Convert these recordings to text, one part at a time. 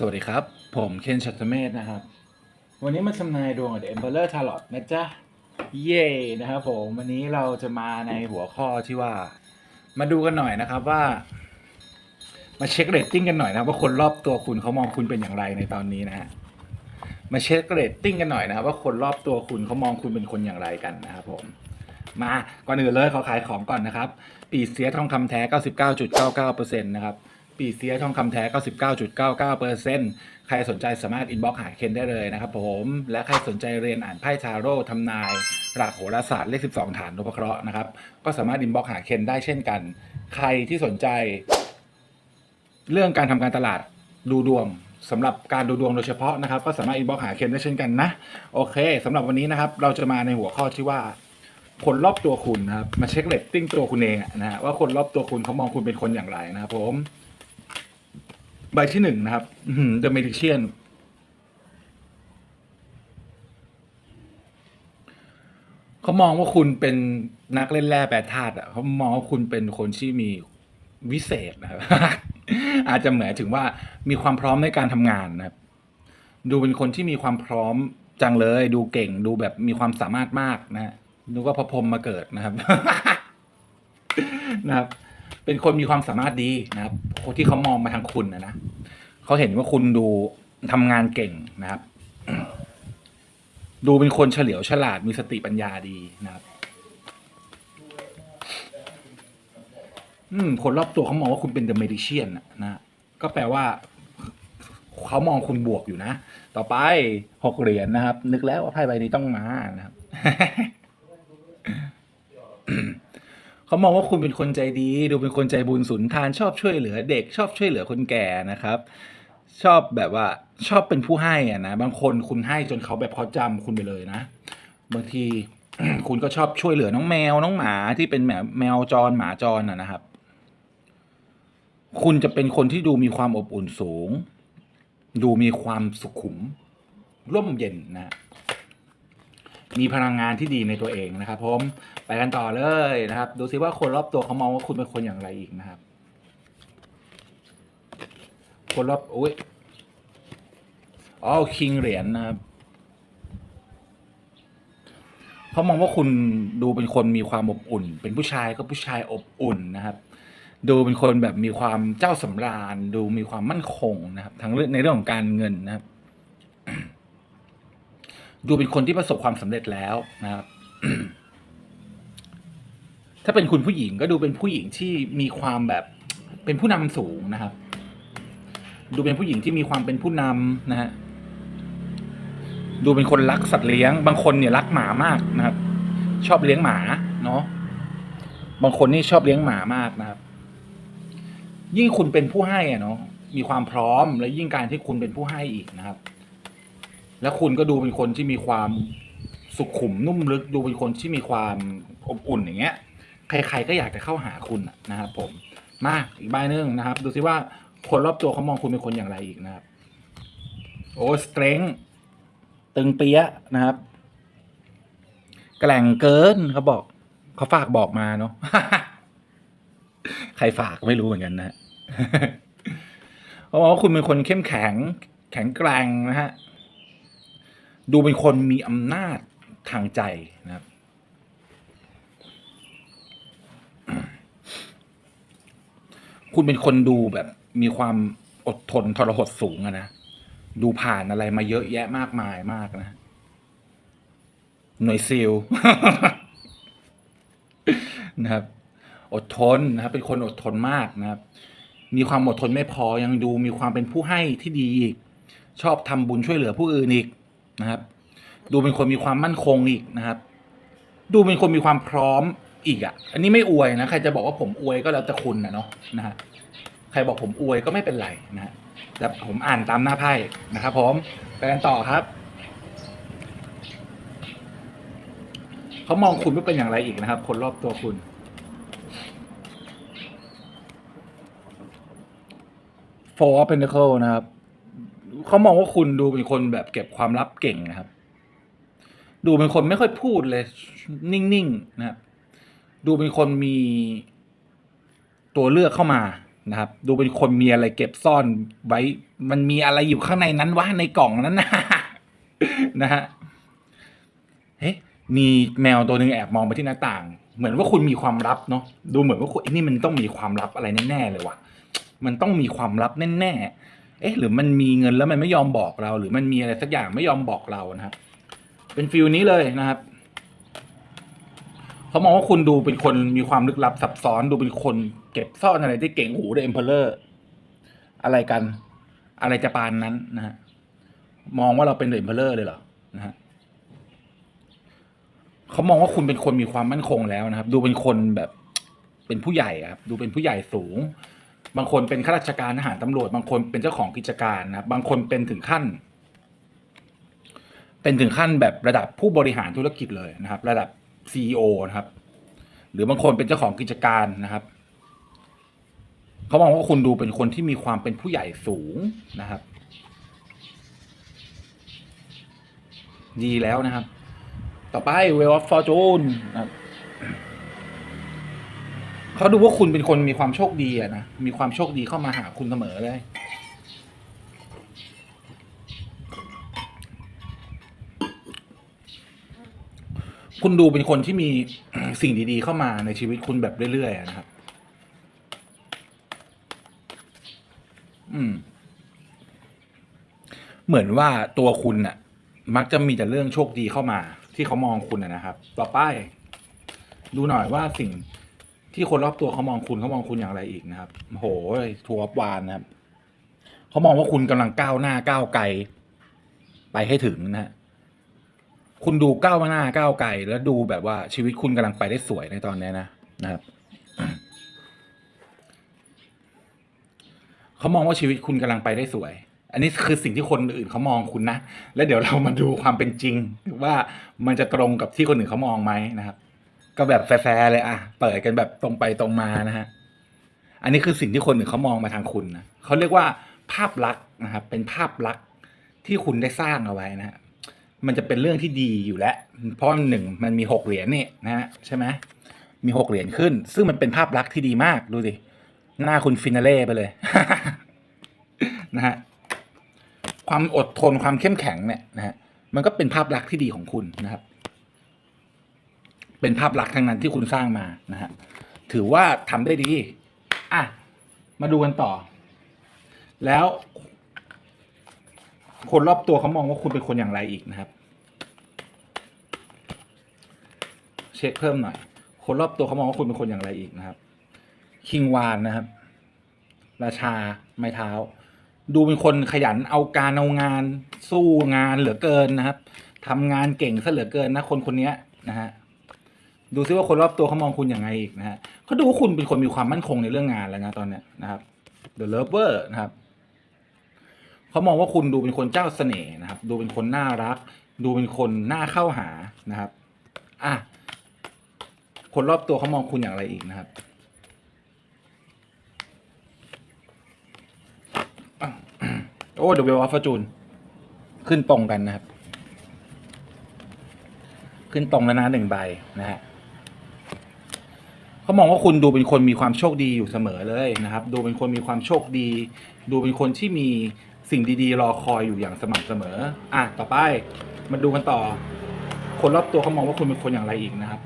สวัสดีครับ ผมเคนชัตเมธนะครับ วันนี้มาทำนายดวงกับ The Emperor Tarot นะจ๊ะ เย่นะครับผม วันนี้เราจะมาในหัวข้อที่ว่า มาดูกันหน่อยนะครับว่า มาเช็คเรตติ้งกันหน่อยนะว่าคนรอบตัวคุณเขามองคุณเป็นอย่างไรในตอนนี้นะฮะมาเช็คเรตติ้งกันหน่อยนะครับว่าคนรอบตัวคุณเขามองคุณเป็นคนอย่างไรกันนะครับผมมาก่อนอื่นเลยขอขายของก่อนนะครับปีเสียทองคำแท้ 99.99%นะครับ ปีเสียทองคำแท้ 99.99%ใครสนใจสามารถอินบ็อกหาเคนได้เลยนะครับผม และใครสนใจเรียนอ่านไพ่ทาโร่ทำนายหลักโหราศาสตร์เลข 12 ฐานนพเคราะห์นะครับ ก็สามารถอินบ็อกหาเคนได้เช่นกัน ใครที่สนใจ เรื่องการทำการตลาดดูดวงสำหรับการดูดวงโดยเฉพาะนะครับ ก็สามารถอินบ็อกหาเคนได้เช่นกันนะ โอเคสำหรับวันนี้นะครับ เราจะมาในหัวข้อที่ว่าคนรอบตัวคุณนะครับมาเช็คเรตติ้งตัวคุณเองนะฮะว่าคนรอบตัวคุณเขามองคุณเป็นคนอย่างไรนะครับผม ใบที่หนึ่งนะครับอื้อหือ The Magician เขามองว่าคุณเป็นนักเล่นแร่แปรธาตุอะเขามองว่าคุณเป็นคนที่มีวิเศษนะครับ อาจจะเหมือนถึงว่ามีความพร้อมในการทำงานนะครับ ดูเป็นคนที่มีความพร้อมจังเลย ดูเก่งดูแบบมีความสามารถมากนะฮะนึกว่าพระพรหมมาเกิดนะครับ นะครับ เป็นคนมีความสามารถดีนะครับคนที่เขามองมาทางคุณนะนะ เขาเห็นว่าคุณดูทำงานเก่งนะครับ ดูเป็นคนเฉลียวฉลาดมีสติปัญญาดีนะครับ อืมคนรอบตัวเขามองว่าคุณเป็นเดอะเมดิเชียนนะก็แปลว่าเขามองคุณบวกอยู่นะ ต่อไปหกเหรียญนะครับ นึกแล้วว่าไพ่ใบนี้ต้องมานะครับ เขามองว่าคุณเป็นคนใจดี ดูเป็นคนใจบุญสุนทานชอบช่วยเหลือ เด็กชอบช่วยเหลือคนแก่นะครับ ชอบแบบว่าชอบเป็นผู้ให้อะนะบางคนคุณให้จนเขาแบบเขาจำคุณไปเลยนะ บางทีคุณก็ชอบช่วยเหลือน้องแมวน้องหมาที่เป็นแมวแมวจรหมาจรอะนะครับ คุณจะเป็นคนที่ดูมีความอบอุ่นสูง ดูมีความสุขุม ร่มเย็นนะ มีพลังงานที่ดีในตัวเองนะครับผมไปกันต่อเลยนะครับ ดูซิว่าคนรอบตัวเขามองว่าคุณเป็นคนอย่างไรอีกนะครับ คนรอบโอ้ยอ๋อคิงเหรียญนะครับเขามองว่าคุณดูเป็นคนมีความอบอุ่น เป็นผู้ชายก็ผู้ชายอบอุ่นนะครับ ดูเป็นคนแบบมีความเจ้าสำราญ ดูมีความมั่นคงนะครับทั้งเรื่องในเรื่องของการเงินนะครับ ดูเป็นคนที่ประสบความสำเร็จแล้วนะครับ ถ้าเป็นคุณผู้หญิงก็ดูเป็นผู้หญิงที่มีความแบบเป็นผู้นำสูงนะครับ ดูเป็นผู้หญิงที่มีความเป็นผู้นำนะฮะดูเป็นคนรักสัตว์เลี้ยง บางคนเนี่ยรักหมามากนะครับ ชอบเลี้ยงหมาเนาะบางคนนี่ชอบเลี้ยงหมามากนะครับ ยิ่งคุณเป็นผู้ให้อะเนาะมีความพร้อมและยิ่งการที่คุณเป็นผู้ให้อีกนะครับ แล้วคุณก็ดูเป็นคนที่มีความสุขุมนุ่มลึก ดูเป็นคนที่มีความอบอุ่นอย่างเงี้ย ใคร ๆ ก็อยากจะเข้าหาคุณนะครับ ผม มาอีกใบหนึ่งนะครับ ดูซิว่า คนรอบตัวเขามองคุณเป็นคนอย่างไรอีกนะครับ โอ้สเตรงตึงเปียนะครับ แกล่งเกินเขาบอกเขาฝากบอกมาเนาะใครฝากไม่รู้เหมือนกันนะฮะเขาบอกว่าคุณเป็นคนเข้มแข็ง แข็งแกร่งนะฮะดูเป็นคนมีอำนาจทางใจนะครับคุณเป็นคนดูแบบ มีความอดทนทรหดสูงอะนะดูผ่านอะไรมาเยอะแยะมากมายมากนะ หน่วยซิลนะครับ อดทนนะครับ เป็นคนอดทนมากนะครับ มีความอดทนไม่พอยังดูมีความเป็นผู้ให้ที่ดีอีก ชอบทำบุญช่วยเหลือผู้อื่นอีกนะครับ ดูเป็นคนมีความมั่นคงอีกนะครับ ดูเป็นคนมีความพร้อมอีกอะ อันนี้ไม่อวยนะใครจะบอกว่าผมอวยก็แล้วแต่คุณนะเนาะนะฮะ ใครบอกผมอวยก็ไม่เป็นไรนะฮะแต่ผมอ่านตามหน้าไพ่นะครับผมไปกันต่อครับเขามองคุณว่าเป็นอย่างไรอีกนะครับ คนรอบตัวคุณ Four of Pentacle นะครับเขามองว่าคุณดูเป็นคนแบบเก็บความลับเก่งนะครับ ดูเป็นคนไม่ค่อยพูดเลย นิ่งๆนะครับ ดูเป็นคนมีตัวเลือกเข้ามา นะครับ ดูเป็นคนมีอะไรเก็บซ่อนไว้ มันมีอะไรอยู่ข้างในนั้นวะในกล่องนั้นนะนะฮะเฮ้มีแมวตัวหนึ่งแอบมองไปที่หน้าต่าง เหมือนว่าคุณมีความลับเนาะดูเหมือนว่าคุณไอ้นี่มันต้องมีความลับอะไรแน่ๆเลยว่ะ มันต้องมีความลับแน่ๆเอ๊ะ หรือมันมีเงินแล้วมันไม่ยอมบอกเรา หรือมันมีอะไรสักอย่างไม่ยอมบอกเรานะครับเป็นฟิลนี้เลยนะครับ เขามองว่าคุณดูเป็นคนมีความลึกลับซับซ้อนดูเป็นคนเก็บซ่อนอะไรที่เก่งหูเดอะเอ็มเพลเลอร์อะไรกัน อะไรจะปานนั้นนะฮะมองว่าเราเป็นเดอะเอ็มเพลเลอร์เลยเหรอนะฮะเขามองว่าคุณเป็นคนมีความมั่นคงแล้วนะครับ ดูเป็นคนแบบเป็นผู้ใหญ่ครับดูเป็นผู้ใหญ่สูง บางคนเป็นข้าราชการทหารตำรวจ บางคนเป็นเจ้าของกิจการนะครับ บางคนเป็นถึงขั้น เป็นถึงขั้นแบบระดับผู้บริหารธุรกิจเลยนะครับ ระดับ ซีอนะครับ หรือบางคนเป็นเจ้าของกิจการนะครับเขามองว่าคุณดูเป็นคนที่มีความเป็นผู้ใหญ่สูงนะครับ ดีแล้วนะครับ ต่อไปเวลฟอร์จูนนะครับเขาดูว่าคุณเป็นคนมีความโชคดีอะนะ มีความโชคดีเข้ามาหาคุณเสมอเลย คุณดูเป็นคนที่มีสิ่งดีๆเข้ามาในชีวิตคุณแบบเรื่อยๆนะครับ อืม เหมือนว่าตัวคุณน่ะ มักจะมีแต่เรื่องโชคดีเข้ามา ที่เขามองคุณนะครับ ต่อไป ดูหน่อยว่าสิ่งที่คนรอบตัวเขามองคุณเขามองคุณอย่างไรอีกนะครับโหทัวร์วานนะครับเขามองว่าคุณกำลังก้าวหน้าก้าวไกล ไปให้ถึงนะฮะ คุณดูก้าวหน้าก้าวไกลแล้วดูแบบว่าชีวิตคุณกำลังไปได้สวยในตอนนี้นะนะครับเขามองว่าชีวิตคุณกำลังไปได้สวย อันนี้คือสิ่งที่คนอื่นเขามองคุณนะ แล้วเดี๋ยวเรามาดูความเป็นจริง ว่ามันจะตรงกับที่คนอื่นเขามองไหมนะครับ ก็แบบแฟร์เลยอะ เปิดกันแบบตรงไปตรงมานะฮะ อันนี้คือสิ่งที่คนอื่นเขามองมาทางคุณนะเขาเรียกว่าภาพลักษณ์นะครับ เป็นภาพลักษณ์ที่คุณได้สร้างเอาไว้นะฮะ มันจะเป็นเรื่องที่ดีอยู่แล้ว เพราะหนึ่งมันมีหกเหรียญนี่นะฮะใช่ไหมมีหกเหรียญขึ้น ซึ่งมันเป็นภาพลักษณ์ที่ดีมากดูสิหน้าคุณฟินาเล่ไปเลยนะฮะความอดทนความเข้มแข็งเนี่ยนะฮะมันก็เป็นภาพลักษณ์ที่ดีของคุณนะครับ เป็นภาพลักษณ์ทั้งนั้นที่คุณสร้างมานะฮะถือว่าทำได้ดีอะมาดูกันต่อ แล้ว คนรอบตัวเขามองว่าคุณเป็นคนอย่างไรอีกนะครับ เช็คเพิ่มหน่อย คนรอบตัวเขามองว่าคุณเป็นคนอย่างไรอีกนะครับ คิงวานนะครับ ราชาไม้เท้า ดูเป็นคนขยันเอาการเอางาน สู้งานเหลือเกินนะครับทำงานเก่งซะเหลือเกินนะคนคนนี้ยนะฮะดูซิว่าคนรอบตัวเขามองคุณอย่างไรอีกนะฮะเขาดูว่าคุณเป็นคนมีความมั่นคงในเรื่องงานแล้วนะตอนเนี้ยนะครับ The Lover นะครับ เขามองว่าคุณดูเป็นคนเจ้าเสน่ห์นะครับ ดูเป็นคนน่ารัก ดูเป็นคนน่าเข้าหานะครับอะคนรอบตัวเขามองคุณอย่างไรอีกนะครับโอ้เดอะเวลออฟฟอร์จูนขึ้นตรงกันนะครับ ขึ้นตรงแล้วนะหนึ่งใบนะฮะเขามองว่าคุณดูเป็นคนมีความโชคดีอยู่เสมอเลยนะครับ ดูเป็นคนมีความโชคดี ดูเป็นคนที่มี สิ่งดีๆ รอคอยอยู่อย่างสม่ำเสมอ อะต่อไปมาดูกันต่อ คนรอบตัวเขามองว่าคุณเป็นคนอย่างไรอีกนะครับ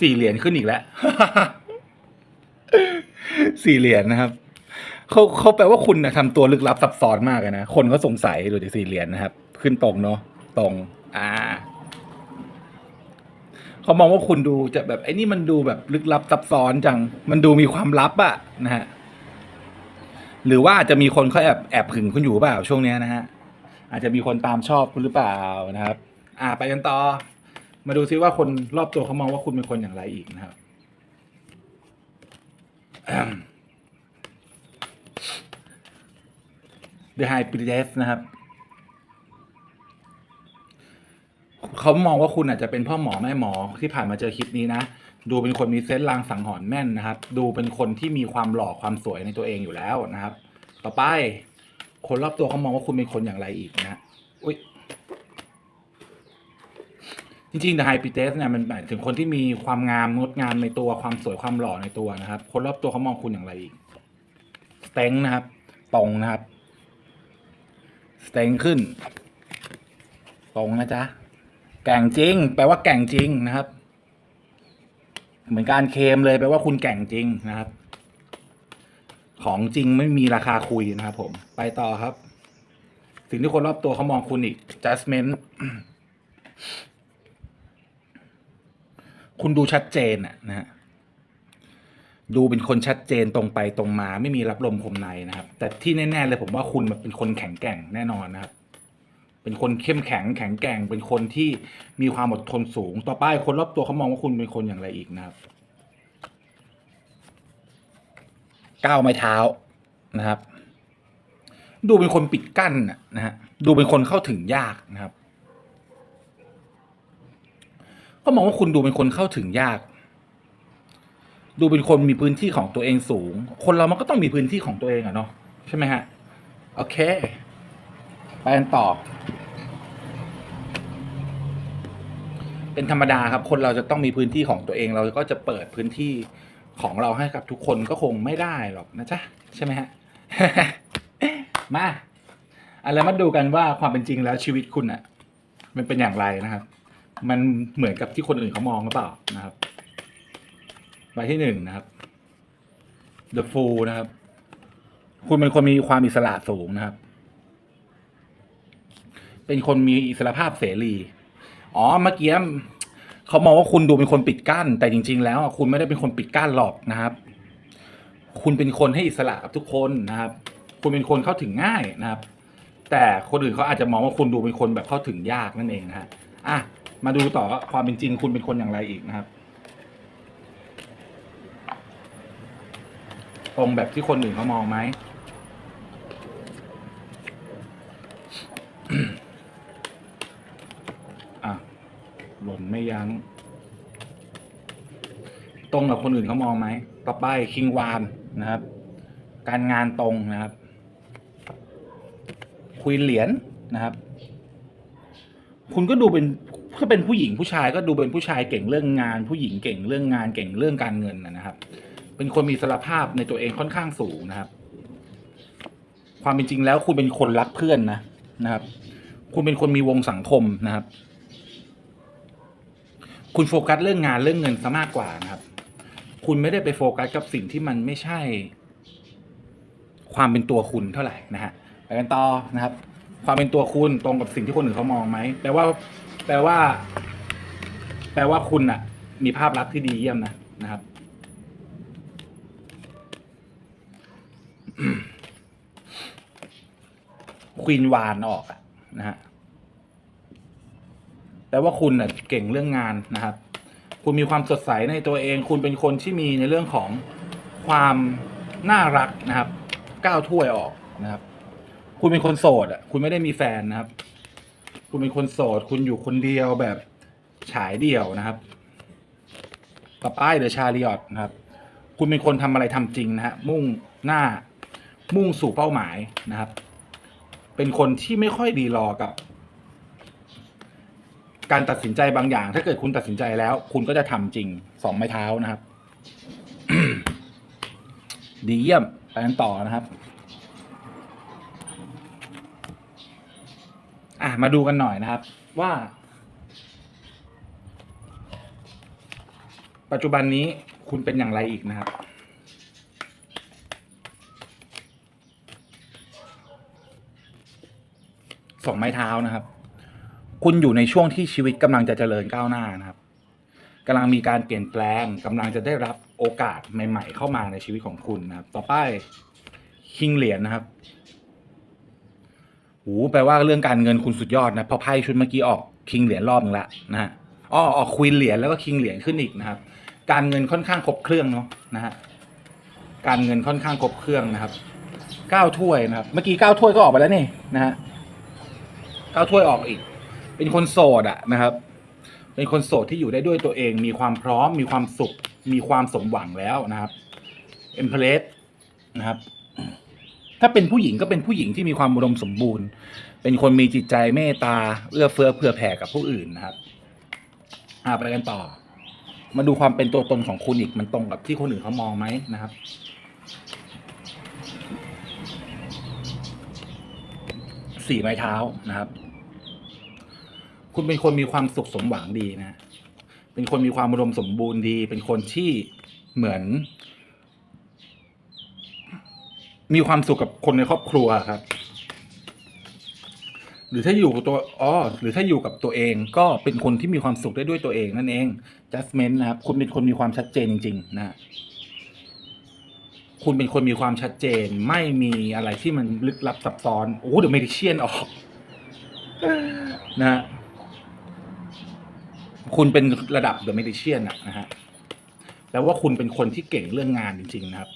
สี่เหรียญขึ้นอีกแล้ว สี่เหรียญนะครับเขาเขาแปลว่าคุณนะทำตัวลึกลับซับซ้อนมากเลยนะ คนก็สงสัยดูดิสี่เหรียญนะครับ ขึ้นตรงเนาะตรง อ่าเขามองว่าคุณดูจะแบบไอ้นี่มันดูแบบลึกลับซับซ้อนจัง มันดูมีความลับอะนะฮะ หรือว่าอาจจะมีคนเขาแอบแอบหึงคุณอยู่เปล่าช่วงเนี้ยนะฮะอาจจะมีคนตามชอบคุณหรือเปล่านะครับ อ่าไปกันต่อ มาดูซิว่าคนรอบตัวเขามองว่าคุณเป็นคนอย่างไรอีกนะครับ The High Priest นะครับเขามองว่าคุณอาจจะเป็นพ่อหมอแม่หมอที่ผ่านมาเจอคลิปนี้นะ ดูเป็นคนมีเซนส์ลางสังหรณ์แม่นนะครับ ดูเป็นคนที่มีความหล่อความสวยในตัวเองอยู่แล้วนะครับ ต่อไป คนรอบตัวเขามองว่าคุณเป็นคนอย่างไรอีกนะอุ้ยจริงๆ The High Priestess เนี่ยมันหมายถึงคนที่มีความงามงดงามในตัวความสวยความหล่อในตัวนะครับ คนรอบตัวเขามองคุณอย่างไรอีกสเต็งนะครับ ตรงนะครับสเต็งขึ้น ตรงนะจ๊ะแก่งจริง แปลว่าแก่งจริงนะครับ เหมือนการเคมเลยแปลว่าคุณแก่งจริงนะครับ ของจริงไม่มีราคาคุยนะครับผม ไปต่อครับ สิ่งที่คนรอบตัวเขามองคุณอีก judgment คุณดูชัดเจนอะนะฮะดูเป็นคนชัดเจนตรงไปตรงมา ไม่มีรับลมคมในนะครับ แต่ที่แน่ ๆ เลยผมว่าคุณเป็นคนแข็งแกร่งแน่นอนนะครับ เป็นคนเข้มแข็งแข็งแกร่ง เป็นคนที่มีความอดทนสูง ต่อไปคนรอบตัวเขามองว่าคุณเป็นคนอย่างไรอีกนะครับก้าวไม้เท้านะครับ ดูเป็นคนปิดกั้นนะนะฮะดูเป็นคนเข้าถึงยากนะครับ ก็มองว่าคุณดูเป็นคนเข้าถึงยาก ดูเป็นคนมีพื้นที่ของตัวเองสูง คนเรามันก็ต้องมีพื้นที่ของตัวเองอะเนาะใช่ไหมฮะโอเค ไปกันต่อ เป็นธรรมดาครับ คนเราจะต้องมีพื้นที่ของตัวเอง เราก็จะเปิดพื้นที่ของเราให้กับทุกคนก็คงไม่ได้หรอกนะจ๊ะใช่ไหมฮะ มาอะไรมาดูกันว่าความเป็นจริงแล้วชีวิตคุณอะมันเป็นอย่างไรนะครับ มันเหมือนกับที่คนอื่นเขามองหรือเปล่านะครับใบที่หนึ่งนะครับ The Fool นะครับ คุณเป็นคนมีความอิสระสูงนะครับ เป็นคนมีอิสระภาพเสรี อ๋อเมื่อกี้เขามองว่าคุณดูเป็นคนปิดกั้น แต่จริง ๆ แล้วคุณไม่ได้เป็นคนปิดกั้นหรอกนะครับ คุณเป็นคนให้อิสระกับทุกคนนะครับ คุณเป็นคนเข้าถึงง่ายนะครับ แต่คนอื่นเขาอาจจะมองว่าคุณดูเป็นคนแบบเข้าถึงยากนั่นเองนะฮะอะมาดูต่อความเป็นจริงคุณเป็นคนอย่างไรอีกนะครับ ตรงแบบที่คนอื่นเขามองไหม ไม่ยัง้ง ตรงกับคนอื่นเขามองไหมต่อไปคิงวานนะครับ การงานตรงนะครับ คุยเหรียญนะครับ คุณก็ดูเป็นถ้าเป็นผู้หญิงผู้ชายก็ดูเป็นผู้ชายเก่งเรื่องงาน ผู้หญิงเก่งเรื่องงานเก่งเรื่องการเงินนะครับ เป็นคนมีอิสรภาพในตัวเองค่อนข้างสูงนะครับ ความเป็นจริงแล้วคุณเป็นคนรักเพื่อนนะนะครับ คุณเป็นคนมีวงสังคมนะครับ คุณโฟกัสเรื่องงานเรื่องเงินซะมากกว่านะครับ คุณไม่ได้ไปโฟกัสกับสิ่งที่มันไม่ใช่ ความเป็นตัวคุณเท่าไหร่นะฮะไปกันต่อนะครับ ความเป็นตัวคุณตรงกับสิ่งที่คนอื่นเขามองไหมแปลว่า แปลว่า แปลว่าคุณอะมีภาพลักษณ์ที่ดีเยี่ยมนะนะครับควีนวานออกอะนะฮะ แปลว่าคุณน่ะเก่งเรื่องงานนะครับ คุณมีความสดใสในตัวเอง คุณเป็นคนที่มีในเรื่องของความน่ารักนะครับก้าวถ้วยออกนะครับ คุณเป็นคนโสดอะคุณไม่ได้มีแฟนนะครับ คุณเป็นคนโสด คุณอยู่คนเดียวแบบฉายเดี่ยวนะครับต่อไปเดอะชาริออตนะครับ คุณเป็นคนทำอะไรทำจริงนะฮะมุ่งหน้ามุ่งสู่เป้าหมายนะครับ เป็นคนที่ไม่ค่อยดีรอกับ การตัดสินใจบางอย่าง ถ้าเกิดคุณตัดสินใจแล้ว คุณก็จะทำจริงสองไม้เท้านะครับ ดีเยี่ยมไปกันต่อนะครับ อะมาดูกันหน่อยนะครับ ว่า ปัจจุบันนี้คุณเป็นอย่างไรอีกนะครับสองไม้เท้านะครับ คุณอยู่ในช่วงที่ชีวิตกำลังจะเจริญก้าวหน้านะครับกำลังมีการเปลี่ยนแปลงกำลังจะได้รับโอกาสใหม่ ๆ เข้ามาในชีวิตของคุณนะครับ ต่อไปคิงเหรียญนะครับโหแปลว่าเรื่องการเงินคุณสุดยอดนะพราะไพ่ชุดเมื่อกี้ออกคิงเหรียญรอบนึงละนะฮะอ้อออกควีนเหรียญแล้วก็คิงเหรียญขึ้นอีกนะครับ การเงินค่อนข้างครบเครื่องเนาะนะฮะการเงินค่อนข้างครบเครื่องนะครับเก้าถ้วยนะครับ เมื่อกี้เก้าถ้วยก็ออกไปแล้วนี่นะฮะเก้าถ้วยออกอีก เป็นคนโสดอะนะครับ เป็นคนโสดที่อยู่ได้ด้วยตัวเอง มีความพร้อม มีความสุข มีความสมหวังแล้วนะครับเอ็มเพลสนะครับ ถ้าเป็นผู้หญิงก็เป็นผู้หญิงที่มีความอุดมสมบูรณ์ เป็นคนมีจิตใจเมตตาเอื้อเฟื้อเผื่อแผ่กับผู้อื่นนะครับอาไปกันต่อ มาดูความเป็นตัวตนของคุณอีกมันตรงกับที่คนอื่นเขามองไหมนะครับสี่ไม้เท้านะครับ คุณเป็นคนมีความสุขสมหวังดีนะ เป็นคนมีความอุดมสมบูรณ์ดี เป็นคนที่เหมือน มีความสุขกับคนในครอบครัวครับ หรือถ้าอยู่กับตัวอ๋อหรือถ้าอยู่กับตัวเองก็เป็นคนที่มีความสุขได้ด้วยตัวเองนั่นเอง judgment นะครับ คุณเป็นคนมีความชัดเจนจริง ๆ นะคุณเป็นคนมีความชัดเจนไม่มีอะไรที่มันลึกลับซับซ้อน โอ้เดี๋ยวเมดิเชียนออก นะ คุณเป็นระดับเดอะเมดิเชียนนะฮะแปลว่าคุณเป็นคนที่เก่งเรื่องงานจริง ๆ นะครับ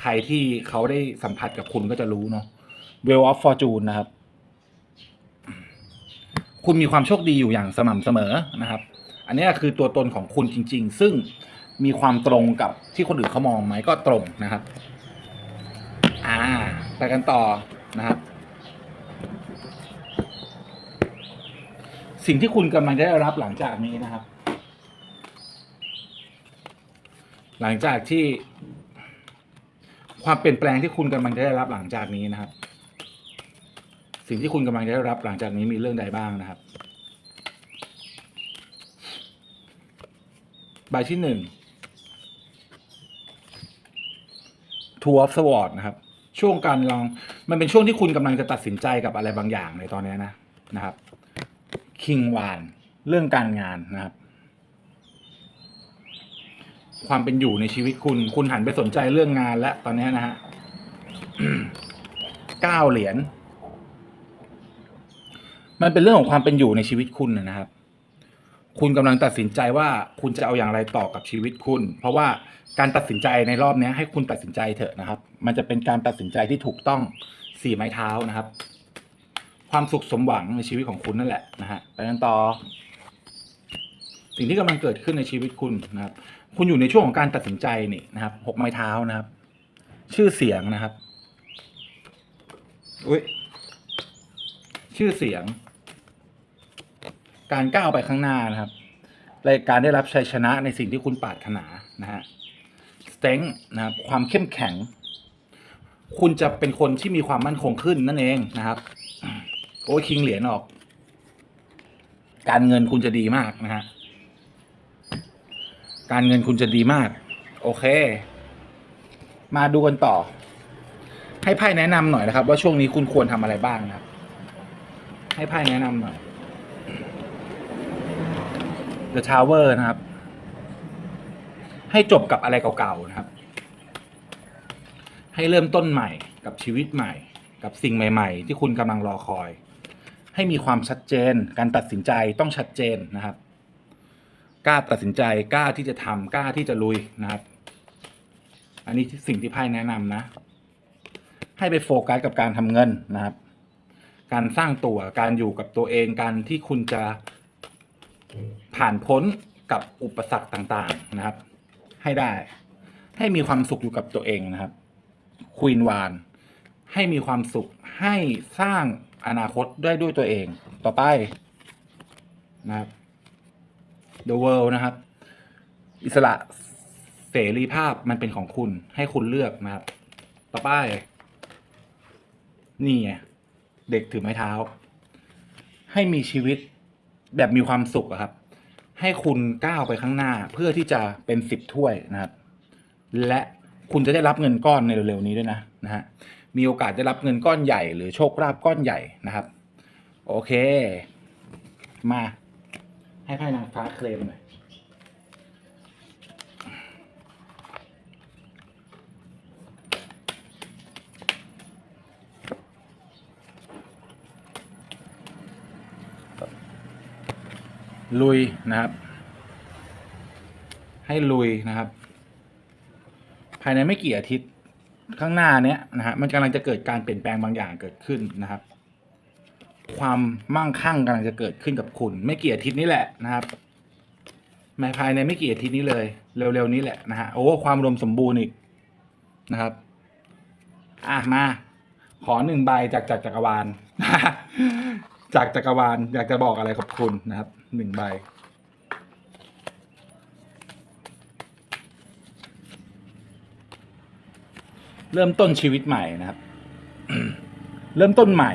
ใครที่เขาได้สัมผัสกับคุณก็จะรู้เนาะ Wheel of Fortune นะครับ คุณมีความโชคดีอยู่อย่างสม่ำเสมอนะครับ อันนี้คือตัวตนของคุณจริง ๆ ซึ่งมีความตรงกับที่คนอื่นเขามองไหมก็ตรงนะครับ อ่า ไปกันต่อนะครับ สิ่งที่คุณกำลังจะได้รับหลังจากนี้นะครับ หลังจากที่ความเปลี่ยนแปลงที่คุณกำลังจะได้รับหลังจากนี้นะครับ สิ่งที่คุณกำลังจะได้รับหลังจากนี้มีเรื่องใดบ้างนะครับ ใบที่หนึ่ง Two of Swords นะครับ ช่วงการลองมันเป็นช่วงที่คุณกำลังจะตัดสินใจกับอะไรบางอย่างในตอนนี้นะนะครับ คิงวานเรื่องการงานนะครับ ความเป็นอยู่ในชีวิตคุณ คุณหันไปสนใจเรื่องงานแล้วตอนนี้นะฮะเก้าเหรียญมันเป็นเรื่องของความเป็นอยู่ในชีวิตคุณนะครับ คุณกำลังตัดสินใจว่าคุณจะเอาอย่างไรต่อกับชีวิตคุณ เพราะว่าการตัดสินใจในรอบนี้ให้คุณตัดสินใจเถอะนะครับ มันจะเป็นการตัดสินใจที่ถูกต้องสี่ไม้เท้านะครับ ความสุขสมหวังในชีวิตของคุณนั่นแหละนะฮะไปกันต่อ สิ่งที่กำลังเกิดขึ้นในชีวิตคุณนะครับ คุณอยู่ในช่วงของการตัดสินใจนี่นะครับหกไม้เท้านะครับ ชื่อเสียงนะครับอุ้ยชื่อเสียง การก้าวไปข้างหน้านะครับและการได้รับชัยชนะในสิ่งที่คุณปรารถนานะฮะสเต็งนะครับความเข้มแข็ง คุณจะเป็นคนที่มีความมั่นคงขึ้นนั่นเองนะครับ โอ้ยคิงเหรียญออก การเงินคุณจะดีมากนะฮะ การเงินคุณจะดีมาก โอเค มาดูกันต่อ ให้ไพ่แนะนำหน่อยนะครับ ว่าช่วงนี้คุณควรทำอะไรบ้างนะครับ ให้ไพ่แนะนำหน่อย The Tower นะครับ ให้จบกับอะไรเก่าๆนะครับ ให้เริ่มต้นใหม่กับชีวิตใหม่ กับสิ่งใหม่ ๆ ที่คุณกำลังรอคอย ให้มีความชัดเจน การตัดสินใจต้องชัดเจนนะครับ กล้าตัดสินใจกล้าที่จะทำกล้าที่จะลุยนะครับ อันนี้สิ่งที่ไพ่แนะนำนะ ให้ไปโฟกัสกับการทำเงินนะครับ การสร้างตัวการอยู่กับตัวเองการที่คุณจะผ่านพ้นกับอุปสรรคต่างๆนะครับ ให้ได้ ให้มีความสุขอยู่กับตัวเองนะครับควีนวานให้มีความสุขให้สร้าง อนาคตได้ด้วยตัวเอง ต่อไปนะครับ The World นะครับ อิสระเสรีภาพมันเป็นของคุณให้คุณเลือกนะครับ ต่อไป นี่ไงเด็กถือไม้เท้า ให้มีชีวิตแบบมีความสุขครับ ให้คุณก้าวไปข้างหน้าเพื่อที่จะเป็นสิบถ้วยนะครับ และคุณจะได้รับเงินก้อนในเร็วๆนี้ด้วยนะนะฮะ มีโอกาสได้รับเงินก้อนใหญ่ หรือโชคลาภก้อนใหญ่นะครับ โอเค มาให้ไพ่นางฟ้าเคลมหน่อยลุยนะครับ ให้ลุยนะครับ ภายในไม่กี่อาทิตย์ ข้างหน้าเนี้ยนะฮะมันกำลังจะเกิดการเปลี่ยนแปลงบางอย่างเกิดขึ้นนะครับ ความมั่งคั่งกำลังจะเกิดขึ้นกับคุณ ไม่กี่อาทิตย์นี้แหละนะครับม่ภายในไม่กี่อาทิตย์นี้เลย เร็วๆนี้แหละนะฮะโอ้ความรวมสมบูรณ์อีกนะครับ อะมา ขอหนึ่งใบจากจากจักรวาลจากจักรวาลอยากจะบอกอะไรกับคุณนะครับหนึ่งใบ เริ่มต้นชีวิตใหม่นะครับ เริ่มต้นใหม่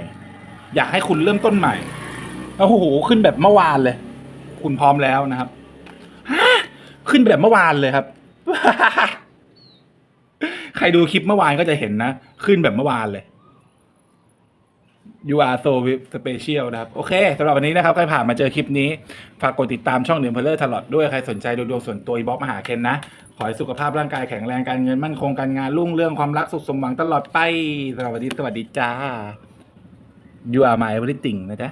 อยากให้คุณเริ่มต้นใหม่โอ้โหขึ้นแบบเมื่อวานเลย คุณพร้อมแล้วนะครับฮะขึ้นแบบเมื่อวานเลยครับ ใครดูคลิปเมื่อวานก็จะเห็นนะ ขึ้นแบบเมื่อวานเลย you are so special นะครับ โอเคสำหรับวันนี้นะครับใครผ่านมาเจอคลิปนี้ ฝากกดติดตามช่องเดือนเพลเลอร์ตลอดด้วย ใครสนใจดูดวงส่วนตัวอีบ็อกมาหาเคนนะ ขอให้สุขภาพร่างกายแข็งแรงการเงินมั่นคงการงานรุ่งเรื่องความรักสุขสมหวังตลอดไปสำหรับวันนี้สวัสดีจ้า you are my everything นะจ๊ะ